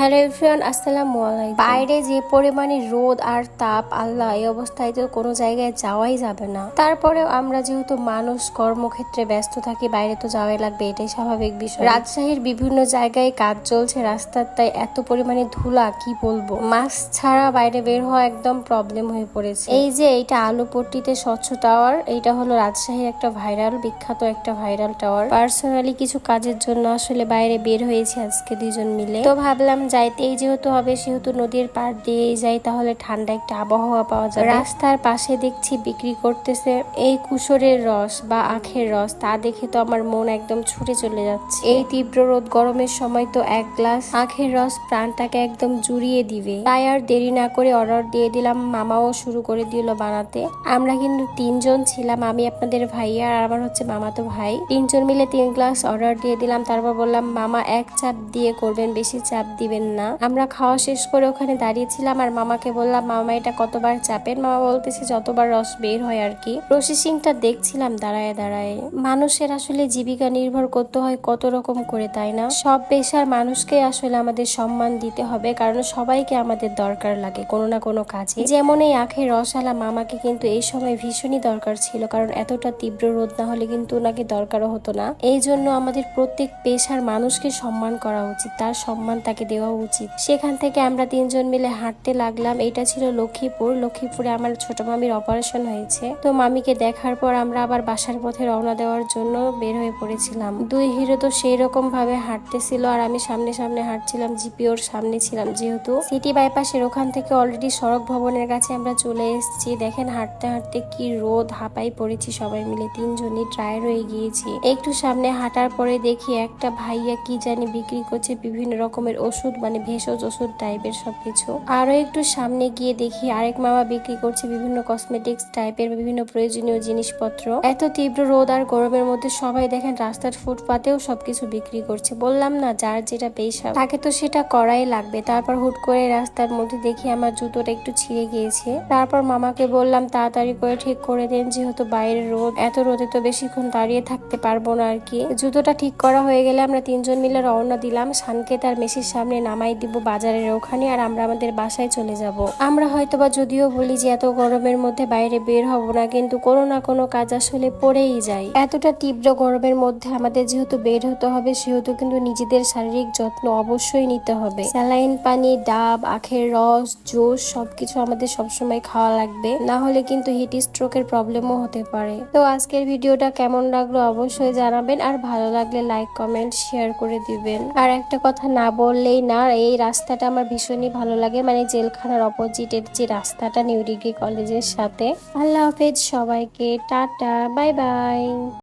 Hello everyone, আসসালামু আলাইকুম। বাইরে যে পরিমাণে রোদ আর তাপ, আল্লাহ, এই অবস্থায় তো কোনো জায়গায় যাওয়াই যাবে না। তারপরেও আমরা যেহেতু মানুষ, কর্মক্ষেত্রে ব্যস্ত থাকি, বাইরে তো যাওয়াই লাগবে, এটাই স্বাভাবিক বিষয়। রাজশাহীর বিভিন্ন জায়গায় কাজ চলছে, রাস্তার তাই এত পরিমাণে ধুলা, কি বলব? মাস্ক ছাড়া বাইরে বের হওয়া একদম প্রবলেম হয়ে পড়েছে। এই যে এইটা আলুপট্টিতে স্বচ্ছ টাওয়ার এইটা হলো রাজশাহীর একটা ভাইরাল বিখ্যাত একটা ভাইরাল টাওয়ার পার্সোনালি কিছু কাজের জন্য আসলে বাইরে বের হয়েছি আজকে দুজন মিলে। তো ভাবলাম যাইতেই যেহেতু হবে, সেহেতু নদীর পাড় দিয়েই যাই, তাহলে ঠান্ডা একটা আবহাওয়া পাওয়া যাবে। রাস্তার পাশে দেখছি বিক্রি করতেছে এই কুসরের রস বা আখের রস, তা দেখে তো আমার মন একদম ছুটে চলে যাচ্ছে। এই তীব্র রোদ গরমের সময় তো এক গ্লাস আখের রস প্রাণটাকে একদম জুড়িয়ে দিবে। তাই আর দেরি না করে অর্ডার দিয়ে দিলাম, মামাও শুরু করে দিল বানাতে। আমরা কিন্তু তিনজন ছিলাম, আমি আপনাদের ভাইয়া আর আমার হচ্ছে মামা তো ভাই। তিনজন মিলে তিন গ্লাস অর্ডার দিয়ে দিলাম, তারপর বললাম, মামা, এক চাপ দিয়ে করবেন, বেশি চাপ দিবেন না। আমরা খাওয়া শেষ করে ওখানে দাঁড়িয়েছিলাম আর মামাকে বললাম, মামা, এটা কতবার চাপেন? মামা বলতেছে, যতবার রস বের হয় আর কি। প্রসেসিংটা দেখছিলাম দাঁড়ায় দাঁড়ায়। মানুষের আসলে জীবিকা নির্ভর করতে হয় কত রকম করে, তাই না? সব পেশার মানুষকে আসলে আমাদের সম্মান দিতে হবে, কারণ সবাইকে আমাদের দরকার লাগে কোনো না কোনো কাজে। যেমন এই আখের রসালা মামাকে কিন্তু এই সময় ভীষণই দরকার ছিল, কারণ এতটা তীব্র রোদ না হলে কিন্তু ওনাকে দরকারও হতো না। এই জন্য আমাদের প্রত্যেক পেশার মানুষকে সম্মান করা উচিত, তার সম্মান তাকে দেওয়া উচিত। সেখান থেকে আমরা তিনজন মিলে হাঁটতে লাগলাম। এটা ছিল লক্ষ্মীপুর। লক্ষ্মীপুরে আমার ছোট মামির অপারেশন হয়েছে। তো মামিকে দেখার পর আমরা আবার বাসার পথে রওনা দেওয়ার জন্য বের হয়ে পড়েছিলাম। দুই হিরো তো সেই রকম ভাবে হাঁটতেছিল আর আমি সামনে সামনে হাঁটছিলাম, জিপিওর সামনে ছিলাম যেহেতু। সিটি বাইপাসের ওখান থেকে অলরেডি সড়ক ভবনের কাছে আমরা চলে এসেছি। দেখেন হাঁটতে হাঁটতে কি রোদ, হাঁপাই পড়েছি সবাই মিলে। তিনজনই ট্রাই হয়ে গিয়েছি। একটু সামনে হাঁটার পরে দেখি একটা ভাইয়া কি জানি বিক্রি করছে, বিভিন্ন রকমের ওষুধ মানে ভেষজ ওষুধ টাইপের সব কিছু আরও একটু সামনে গিয়ে দেখি, আরেক মামা বিক্রি করছে বিভিন্ন কসমেটিক্স টাইপের বিভিন্ন প্রয়োজনীয় জিনিসপত্র। এত তীব্র রোদ আর গরমের মধ্যে সবাই দেখেন রাস্তার ফুটপাতেও সবকিছু বিক্রি করছে। বললাম না, যার যেটা পেশা, তাকে তো সেটা করাই লাগবে। তারপর হুট করে রাস্তার মধ্যে দেখি আমার জুতোটা একটু ছিঁড়ে গিয়েছে। তারপর মামাকে বললাম, তাড়াতাড়ি করে ঠিক করে দেন, যেহেতু বাইরে রোদ, এত রোদে তো বেশিক্ষণ দাঁড়িয়ে থাকতে পারব না আর কি। জুতোটা ঠিক করা হয়ে গেলে আমরা তিনজন মিলে রওনা দিলাম। শানকে তার মেসির সামনে নামাই দিব বাজারের ওখানে আর আমরা আমাদের বাসায় চলে যাব। আমরা হয়তোবা যদিও বলি যে এত গরমের মধ্যে বাইরে বের হব না, কিন্তু কোনো না কোনো কাজ আসলে পড়েই যায়। এতটা তীব্র গরমের মধ্যে আমাদের যেহেতু বের হতে হবে, সেহেতু কিন্তু নিজেদের শারীরিক যত্ন অবশ্যই নিতে হবে। স্যালাইন, পানি, ডাব, আখের রস, জুস সবকিছু আমাদের সবসময় খাওয়া লাগবে। না হলে কিন্তু হিট স্ট্রোকের প্রবলেমও হতে পারে। তো আজকের ভিডিওটা কেমন লাগল অবশ্যই জানাবেন, আর ভালো লাগলে লাইক কমেন্ট শেয়ার করে দিবেন। আর একটা কথা না বললেই না, এই রাস্তাটা আমার ভীষণই ভালো লাগে মানে জেলখানার অপোজিটের যে রাস্তাটা নিউ ডিগ্রি কলেজের সাথে। আল্লাহ হাফেজ সবাইকে, টাটা, বাই বাই।